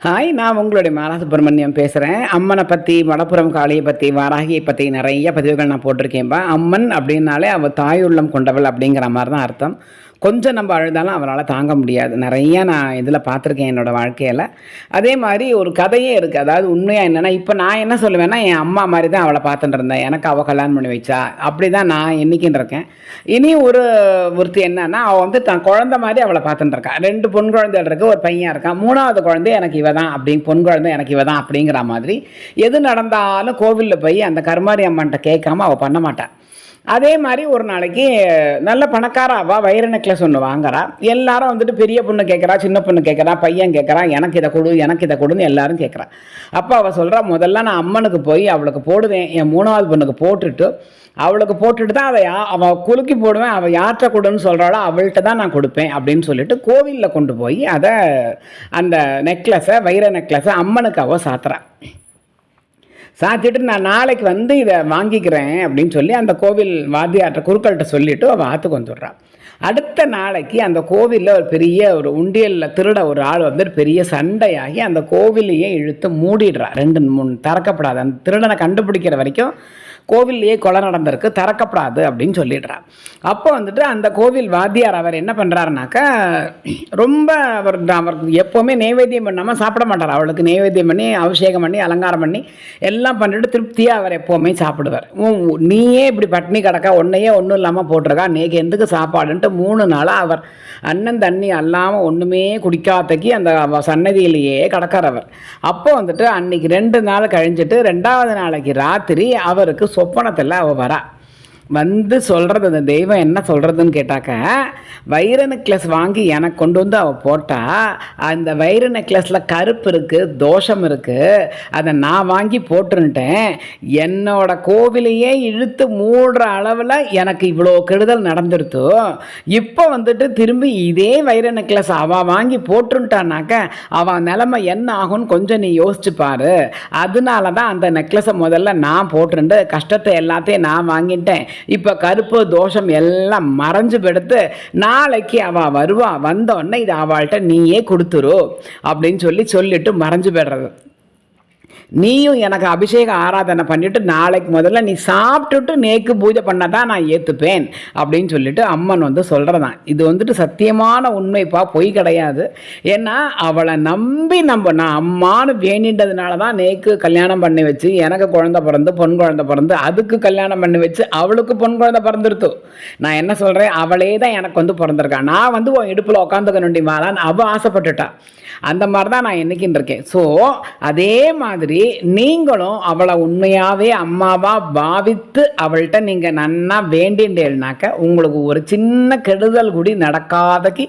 Hi நான் உங்களுடைய மாலா சுப்பிரமணியம் பேசுகிறேன் அம்மனை பற்றி மடப்புறம் காளியை பற்றி வாராகியை பற்றி நிறைய பதிவுகள் நான் போட்டிருக்கேன்ப்பா அம்மன் அப்படின்னாலே அவள் தாயுள்ளம் கொண்டவள் அப்படிங்கிற மாதிரி தான் அர்த்தம். கொஞ்சம் நம்ம அழுதாலும் அவளால் தாங்க முடியாது. நிறையா நான் இதில் பார்த்துருக்கேன் என்னோடய வாழ்க்கையில். அதே மாதிரி ஒரு கதையே இருக்குது. அதாவது உண்மையாக என்னென்னா இப்போ நான் என்ன சொல்லுவேன்னா என் அம்மா மாதிரி தான் அவளை பார்த்துட்டு இருந்தேன். எனக்கு அவள் கல்யாணம் பண்ணி வச்சா. அப்படி தான் நான் என்னைக்குன்னு இருக்கேன். இனி ஒரு ஒருத்தி என்னன்னா அவள் வந்து தான் குழந்த மாதிரி அவளை பார்த்துட்டு இருக்கா. ரெண்டு பொன் குழந்தைகள் இருக்குது ஒரு பையன் இருக்கான். மூணாவது குழந்தை எனக்கு இவ தான் அப்படிங்க பொன் குழந்தை எனக்கு இவ தான் அப்படிங்கிற மாதிரி. எது நடந்தாலும் கோவிலில் போய் அந்த கருமாரி அம்மன்ட்ட கேட்காம அவள் பண்ண மாட்டாள் அதே மாதிரி ஒரு நாளைக்கு நல்ல பணக்காராவா வைர நெக்லஸ் ஒன்று வாங்குறா எல்லாரும் வந்துட்டு பெரிய பொண்ணு கேட்குறா சின்ன பொண்ணு கேட்குறா பையன் கேட்குறான் எனக்கு இதை கொடு எனக்கு இதை கொடுன்னு எல்லாரும் கேட்குறா அப்போ அவள் சொல்கிறா முதல்ல நான் அம்மனுக்கு போய் அவளுக்கு போடுவேன் என் மூணாவது பொண்ணுக்கு போட்டுட்டு அவளுக்கு போட்டுட்டு தான் அதை அவள் குலுக்கி போடுவேன் அவள் யார்கிட்ட கொடுன்னு சொல்கிறாளோ அவள்கிட்ட தான் நான் கொடுப்பேன் அப்படின்னு சொல்லிட்டு கோவிலில் கொண்டு போய் அதை அந்த நெக்லஸை வைர நெக்லஸை அம்மனுக்கு அவள் சாத்துறான் சாத்திட்டு நான் நாளைக்கு வந்து இதை வாங்கிக்கிறேன் அப்படின்னு சொல்லி அந்த கோவில் வாத்தியார்கிட்ட குருக்கள்கிட்ட சொல்லிவிட்டு அவள் ஆற்றுக்கு வந்துடுறான் அடுத்த நாளைக்கு அந்த கோவிலில் ஒரு பெரிய ஒரு உண்டியலில் திருட ஒரு ஆள் வந்து பெரிய சண்டையாகி அந்த கோவிலையே இழுத்து மூடிடுறா. ரெண்டு மூணு திறக்கப்படாது. அந்த திருடனை கண்டுபிடிக்கிற வரைக்கும் கோவில்லையே கொலை நடந்திருக்கு திறக்கப்படாது அப்படின்னு சொல்லிடுறார். அப்போ வந்துட்டு அந்த கோவில் வாத்தியார் அவர் என்ன பண்ணுறாருனாக்கா ரொம்ப அவர் அவருக்கு எப்போவுமே நைவேத்தியம் பண்ணாமல் சாப்பிட மாட்டார். அவளுக்கு நைவேத்தியம் பண்ணி அபிஷேகம் பண்ணி அலங்காரம் பண்ணி எல்லாம் பண்ணிட்டு திருப்தியாக அவர் எப்போவுமே சாப்பிடுவார். நீயே இப்படி பட்னி கிடக்கா ஒன்றையே ஒன்றும் இல்லாமல் போட்டிருக்கா நேக்கு எதுக்கு சாப்பாடுன்ட்டு மூணு நாளாக அவர் அண்ணன் தண்ணி அல்லாமல் ஒன்றுமே குடிக்காதக்கு அந்த சன்னதியிலேயே கிடக்கார் அவர். அப்போ வந்துட்டு அன்னைக்கு ரெண்டு நாள் கழிஞ்சிட்டு ரெண்டாவது நாளைக்கு ராத்திரி அவருக்கு சொப்பனத்தில் அவள் வரா. வந்து சொல்கிறது அந்த தெய்வம் என்ன சொல்கிறதுன்னு கேட்டாக்க வைர நெக்லஸ் வாங்கி எனக்கு கொண்டு வந்து அவள் போட்டால் அந்த வைர நெக்லஸில் கருப்பு இருக்குது தோஷம் இருக்குது அதை நான் வாங்கி போட்டுருன்ட்டேன் என்னோட கோவிலையே இழுத்து மூடுற அளவில் எனக்கு இவ்வளோ கெடுதல் நடந்துருத்து இப்போ வந்துட்டு திரும்பி இதே வைர நெக்லஸ் அவள் வாங்கி போட்டுருன்ட்டானாக்க அவன் நிலமை என்ன ஆகும்னு கொஞ்சம் நீ யோசிச்சு பாரு. அதனால தான் அந்த நெக்லஸை முதல்ல நான் போட்டுருண்டு கஷ்டத்தை எல்லாத்தையும் நான் வாங்கிட்டேன். இப்போ கருப்பு தோஷம் எல்லாம் மறைஞ்சு படுத்து நாளைக்கு அவள் வருவா வந்தோடனே இது அவள்கிட்ட நீயே கொடுத்துரு அப்படின்னு சொல்லி சொல்லிட்டு மறைஞ்சு போய்டுறது. நீயும் எனக்கு அபிஷேக ஆராதனை பண்ணிவிட்டு நாளைக்கு முதல்ல நீ சாப்பிட்டுட்டு நேக்கு பூஜை பண்ண தான் நான் ஏற்றுப்பேன் அப்படின்னு சொல்லிட்டு அம்மன் வந்து சொல்கிறதான் இது வந்துட்டு சத்தியமான உண்மைப்பா பொய் கிடையாது. ஏன்னா அவளை நம்பி நம்ம நான் அம்மானு வேணின்றதுனால தான் நேக்கு கல்யாணம் பண்ணி வச்சு எனக்கு குழந்த பிறந்து பொன் குழந்த பிறந்து அதுக்கு கல்யாணம் பண்ணி வச்சு அவளுக்கு பொன் குழந்தை பிறந்துருத்து. நான் என்ன சொல்கிறேன் அவளே தான் எனக்கு வந்து பிறந்திருக்கான் நான் வந்து உன் இடுப்பில் உட்காந்துக்க நொண்டிமாலான்னு அவள் ஆசைப்பட்டுட்டான் அந்த மாதிரி தான் நான் என்னைக்குன்னு இருக்கேன். ஸோ அதே மாதிரி நீங்களும் அவளை உண்மையாகவே அம்மாவாக பாவித்து அவள்கிட்ட நீங்கள் நன்னா வேண்டின்றேனாக்க உங்களுக்கு ஒரு சின்ன கெடுதல் கூடி நடக்காதக்கு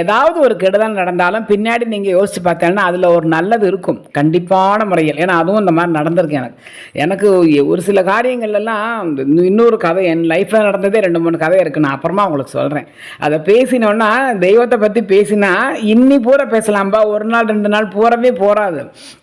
ஏதாவது ஒரு கெடுதல் நடந்தாலும் பின்னாடி நீங்கள் யோசித்து பார்த்தேன்னா அதில் ஒரு நல்லது இருக்கும். கண்டிப்பான முறையில். ஏன்னா அதுவும் இந்த மாதிரி நடந்திருக்கு எனக்கு. எனக்கு ஒரு சில காரியங்கள்லாம் இன்னொரு கதை என் லைஃப்பில் நடந்ததே ரெண்டு மூணு கதை இருக்குது நான் அப்புறமா உங்களுக்கு சொல்கிறேன் அதை பேசினோன்னா தெய்வத்தை பற்றி பேசினா இன்னி பூரா பேசலாம்பா ஒரு நாள் ரெண்டு நாள் போகிறவே போகாது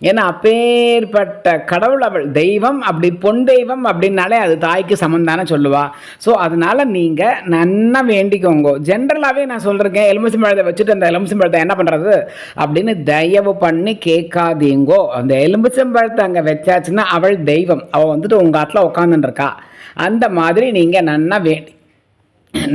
ஏன்னா அப்பேற்பட்ட கடவுள் அவள். தெய்வம் அப்படி பொன் தெய்வம் அப்படின்னாலே அது தாய்க்கு சமந்தானே சொல்லுவாள் ஸோ அதனால் நீங்கள் நன்னா வேண்டிக்கோங்க. ஜென்ரலாகவே நான் சொல்கிறேன் எலுமிச்சம்பழத்தை வச்சுட்டு அந்த எலுமிச்சம்பழத்தை என்ன பண்ணுறது அப்படின்னு தயவு பண்ணி கேட்காதீங்கோ. அந்த எலுமிச்சம்பழத்தை அங்கே வச்சாச்சுன்னா அவள் தெய்வம். அவள் வந்துட்டு உங்கள் ஆட்டில் உட்காந்துருக்கா அந்த மாதிரி நீங்கள் நன்னா வேண்டி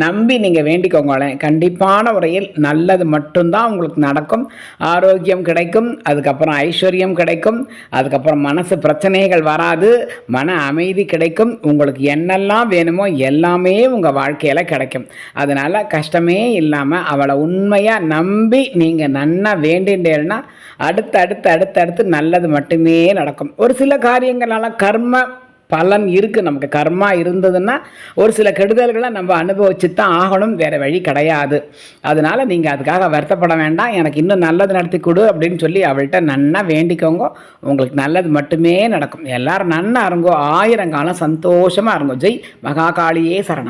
நம்பி நீங்கள் வேண்டிக்கோங்களேன். கண்டிப்பான முறையில் நல்லது மட்டும்தான் உங்களுக்கு நடக்கும். ஆரோக்கியம் கிடைக்கும் அதுக்கப்புறம் ஐஸ்வர்யம் கிடைக்கும் அதுக்கப்புறம் மனசு பிரச்சனைகள் வராது மன அமைதி கிடைக்கும். உங்களுக்கு என்னெல்லாம் வேணுமோ எல்லாமே உங்கள் வாழ்க்கையில் கிடைக்கும். அதனால் கஷ்டமே இல்லாமல் அவளை உண்மையாக நம்பி நீங்கள் நன்னா வேண்டின்றேன்னா அடுத்து அடுத்து அடுத்து அடுத்து நல்லது மட்டுமே நடக்கும். ஒரு சில காரியங்களால் கர்ம பலன் இருக்குது நமக்கு கர்மா இருந்ததுன்னா ஒரு சில கெடுதல்களை நம்ம அனுபவிச்சு தான் ஆகணும். வேறு வழி கிடையாது. அதனால் நீங்கள் அதுக்காக வருத்தப்பட வேண்டாம். எனக்கு இன்னும் நல்லது நடத்தி கொடு அப்படின்னு சொல்லி அவள்கிட்ட நன்னா வேண்டிக்கோங்க. உங்களுக்கு நல்லது மட்டுமே நடக்கும். எல்லாரும் நன்னா இருங்கோ. ஆயிரம் காலம் சந்தோஷமாக இருங்கோ. ஜெய். மகாகாளியே சரணம்.